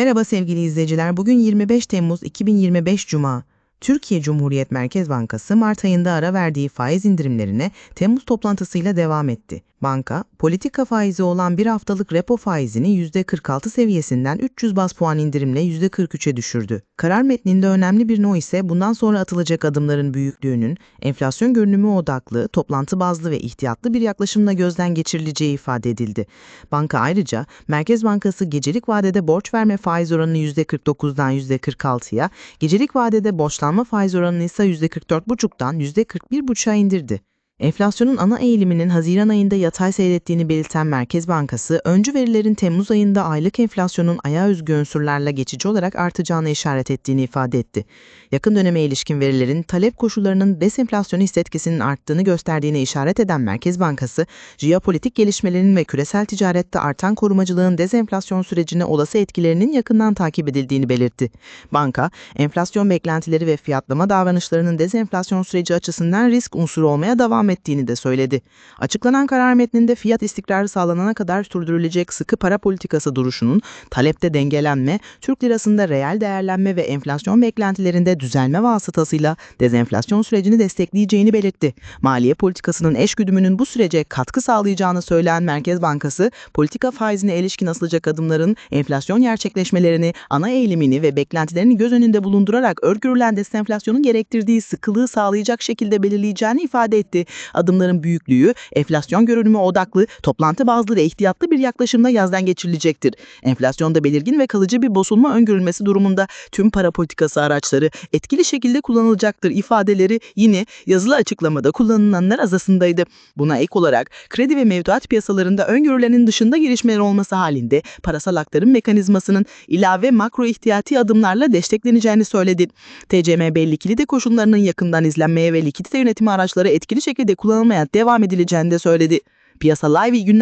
Merhaba sevgili izleyiciler. Bugün 25 Temmuz 2025 Cuma. Türkiye Cumhuriyet Merkez Bankası Mart ayında ara verdiği faiz indirimlerine Temmuz toplantısıyla devam etti. Banka, politika faizi olan bir haftalık repo faizini %46 seviyesinden 300 bas puan indirimle %43'e düşürdü. Karar metninde önemli bir no ise bundan sonra atılacak adımların büyüklüğünün, enflasyon görünümü odaklı, toplantı bazlı ve ihtiyatlı bir yaklaşımla gözden geçirileceği ifade edildi. Banka ayrıca, Merkez Bankası gecelik vadede borç verme faiz oranını %49'dan %46'ya, gecelik vadede borçlanma faiz oranını ise %44,5'dan %41,5'a indirdi. Enflasyonun ana eğiliminin Haziran ayında yatay seyrettiğini belirten Merkez Bankası, öncü verilerin Temmuz ayında aylık enflasyonun ayağı özgü unsurlarla geçici olarak artacağını işaret ettiğini ifade etti. Yakın döneme ilişkin verilerin talep koşullarının desenflasyonist etkisinin arttığını gösterdiğine işaret eden Merkez Bankası, jeopolitik gelişmelerin ve küresel ticarette artan korumacılığın dezenflasyon sürecine olası etkilerinin yakından takip edildiğini belirtti. Banka, enflasyon beklentileri ve fiyatlama davranışlarının dezenflasyon süreci açısından risk unsuru olmaya devam ettiğini de söyledi. Açıklanan karar metninde fiyat istikrarı sağlanana kadar sürdürülecek sıkı para politikası duruşunun talepte dengelenme, Türk lirasında reel değerlenme ve enflasyon beklentilerinde düzelme vasıtasıyla dezenflasyon sürecini destekleyeceğini belirtti. Maliye politikasının eş güdümünün bu sürece katkı sağlayacağını söyleyen Merkez Bankası, politika faizine ilişkin asılacak adımların enflasyon gerçekleşmelerini, ana eğilimini ve beklentilerini göz önünde bulundurarak öngörülen desenflasyonun gerektirdiği sıkılığı sağlayacak şekilde belirleyeceğini ifade etti. Adımların büyüklüğü, enflasyon görünümü odaklı, toplantı bazlı ve ihtiyatlı bir yaklaşımla yazdan geçirilecektir. Enflasyonda belirgin ve kalıcı bir bozulma öngörülmesi durumunda tüm para politikası araçları etkili şekilde kullanılacaktır ifadeleri yine yazılı açıklamada kullanılanlar arasındaydı. Buna ek olarak kredi ve mevduat piyasalarında öngörülenin dışında gelişmeler olması halinde parasal aktarım mekanizmasının ilave makro ihtiyati adımlarla destekleneceğini söyledi. TCMB likidite koşullarının yakından izlenmeye ve likidite yönetimi araçları etkili şekilde kullanılmaya devam edileceğini de söyledi. Piyasa Live günler